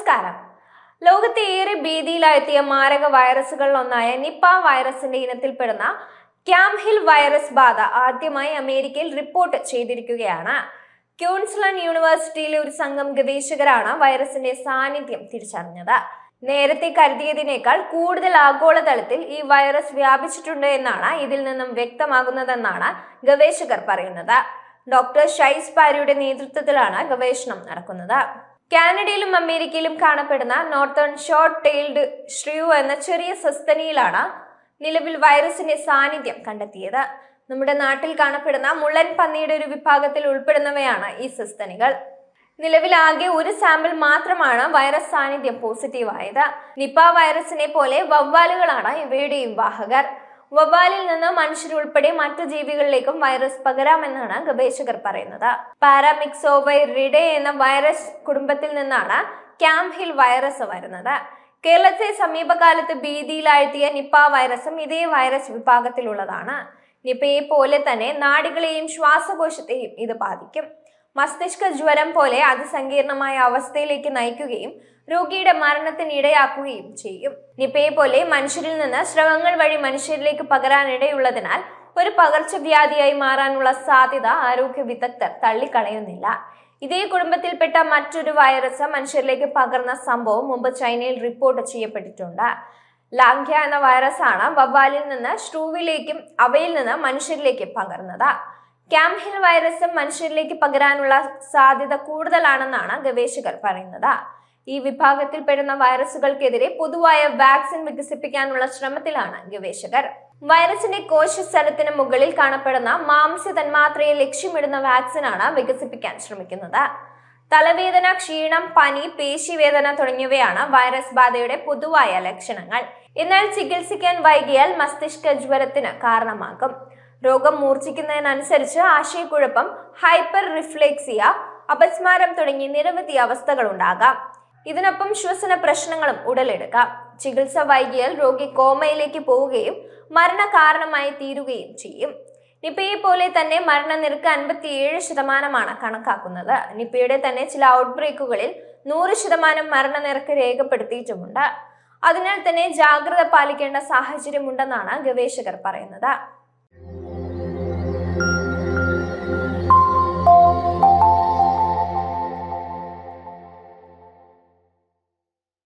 നമസ്കാരം. ലോകത്തെ ഏറെ ഭീതിയിലായെത്തിയ മാരക വൈറസുകളിലൊന്നായ നിപ്പ വൈറസിന്റെ ഇനത്തിൽപ്പെടുന്ന ക്യാംഹിൽ വൈറസ് ബാധ ആദ്യമായി അമേരിക്കയിൽ റിപ്പോർട്ട് ചെയ്തിരിക്കുകയാണ്. ക്യൂൺസ്ലാൻഡ് യൂണിവേഴ്സിറ്റിയിലെ ഒരു സംഘം ഗവേഷകരാണ് വൈറസിന്റെ സാന്നിധ്യം തിരിച്ചറിഞ്ഞത്. നേരത്തെ കരുതിയതിനേക്കാൾ കൂടുതൽ ആഗോളതലത്തിൽ ഈ വൈറസ് വ്യാപിച്ചിട്ടുണ്ട് എന്നാണ് ഇതിൽ നിന്നും വ്യക്തമാകുന്നതെന്നാണ് ഗവേഷകർ പറയുന്നത്. ഡോക്ടർ ഷൈസ് പാരിയുടെ നേതൃത്വത്തിലാണ് ഗവേഷണം നടക്കുന്നത്. കാനഡയിലും അമേരിക്കയിലും കാണപ്പെടുന്ന നോർത്തേൺ ഷോർട്ട് ടെയിൽഡ് ഷ്രിയു എന്ന ചെറിയ സസ്തനിയിലാണ് നിലവിൽ വൈറസിന്റെ സാന്നിധ്യം കണ്ടെത്തിയത്. നമ്മുടെ നാട്ടിൽ കാണപ്പെടുന്ന മുള്ളൻ പന്നിയുടെ ഒരു വിഭാഗത്തിൽ ഉൾപ്പെടുന്നവയാണ് ഈ സസ്തനികൾ. നിലവിൽ ആകെ ഒരു സാമ്പിൾ മാത്രമാണ് വൈറസ് സാന്നിധ്യം പോസിറ്റീവ് ആയത് നിപ്പ വൈറസിനെ പോലെ വവ്വാലുകളാണ് ഇവയുടെയും വാഹകർ. വവ്വാലിൽ നിന്ന് മനുഷ്യരുൾപ്പെടെ മറ്റു ജീവികളിലേക്കും വൈറസ് പകരാമെന്നാണ് ഗവേഷകർ പറയുന്നത്. പാരാമിക്സോവൈ റിഡെ എന്ന വൈറസ് കുടുംബത്തിൽ നിന്നാണ് ക്യാംഹിൽ വൈറസ് വരുന്നത്. കേരളത്തെ സമീപകാലത്ത് ഭീതിയിലാഴ്ത്തിയ നിപ്പ വൈറസും ഇതേ വൈറസ് വിഭാഗത്തിലുള്ളതാണ്. നിപ്പയെ പോലെ തന്നെ നാടികളെയും ശ്വാസകോശത്തെയും ഇത് ബാധിക്കും. മസ്തിഷ്ക ജ്വരം പോലെ അതിസങ്കീർണമായ അവസ്ഥയിലേക്ക് നയിക്കുകയും രോഗിയുടെ മരണത്തിന് ഇടയാക്കുകയും ചെയ്യും. നിപ്പയെ പോലെ മനുഷ്യരിൽ നിന്ന് സ്രവങ്ങൾ വഴി മനുഷ്യരിലേക്ക് പകരാനിടയുള്ളതിനാൽ ഒരു പകർച്ചവ്യാധിയായി മാറാനുള്ള സാധ്യത ആരോഗ്യ വിദഗ്ധർ തള്ളിക്കളയുന്നില്ല. ഇതേ കുടുംബത്തിൽപ്പെട്ട മറ്റൊരു വൈറസ് മനുഷ്യരിലേക്ക് പകർന്ന സംഭവം മുമ്പ് ചൈനയിൽ റിപ്പോർട്ട് ചെയ്യപ്പെട്ടിട്ടുണ്ട്. ലാംഗ്യ എന്ന വൈറസാണ് വവ്വാലിൽ നിന്ന് ഷ്രൂവിലേക്കും അവയിൽ നിന്ന് മനുഷ്യരിലേക്ക് പകർന്നത്. ക്യാംഹിൽ വൈറസും മനുഷ്യരിലേക്ക് പകരാനുള്ള സാധ്യത കൂടുതലാണെന്നാണ് ഗവേഷകർ പറയുന്നത്. ഈ വിഭാഗത്തിൽപ്പെടുന്ന വൈറസുകൾക്കെതിരെ പൊതുവായ വാക്സിൻ വികസിപ്പിക്കാനുള്ള ശ്രമത്തിലാണ് ഗവേഷകർ. വൈറസിന്റെ കോശസ്ഥലത്തിന് മുകളിൽ കാണപ്പെടുന്ന മാംസ്യ തന്മാത്രയെ ലക്ഷ്യമിടുന്ന വാക്സിനാണ് വികസിപ്പിക്കാൻ ശ്രമിക്കുന്നത്. തലവേദന ക്ഷീണം പനി പേശിവേദന തുടങ്ങിയവയാണ് വൈറസ് ബാധയുടെ പൊതുവായ ലക്ഷണങ്ങൾ. എന്നാൽ ചികിത്സിക്കാൻ വൈകിയാൽ മസ്തിഷ്ക ജ്വരത്തിന് കാരണമാകും. രോഗം മൂർച്ഛിക്കുന്നതിനനുസരിച്ച് ആശയക്കുഴപ്പം ഹൈപ്പർ റിഫ്ലെക്സിയ അപസ്മാരം തുടങ്ങി നിരവധി അവസ്ഥകൾ ഉണ്ടാകാം ഇതിനൊപ്പം ശ്വസന പ്രശ്നങ്ങളും ഉടലെടുക്കാം. ചികിത്സ വൈകിയാൽ രോഗി കോമയിലേക്ക് പോവുകയും മരണ കാരണമായി തീരുകയും ചെയ്യും. നിപ്പയെ പോലെ തന്നെ മരണനിരക്ക് അൻപത്തിയേഴ് ശതമാനമാണ് കണക്കാക്കുന്നത്. നിപ്പയുടെ തന്നെ ചില ഔട്ട്ബ്രേക്കുകളിൽ നൂറ് ശതമാനം മരണനിരക്ക് രേഖപ്പെടുത്തിയിട്ടുമുണ്ട്. അതിനാൽ തന്നെ ജാഗ്രത പാലിക്കേണ്ട സാഹചര്യമുണ്ടെന്നാണ് ഗവേഷകർ പറയുന്നത്.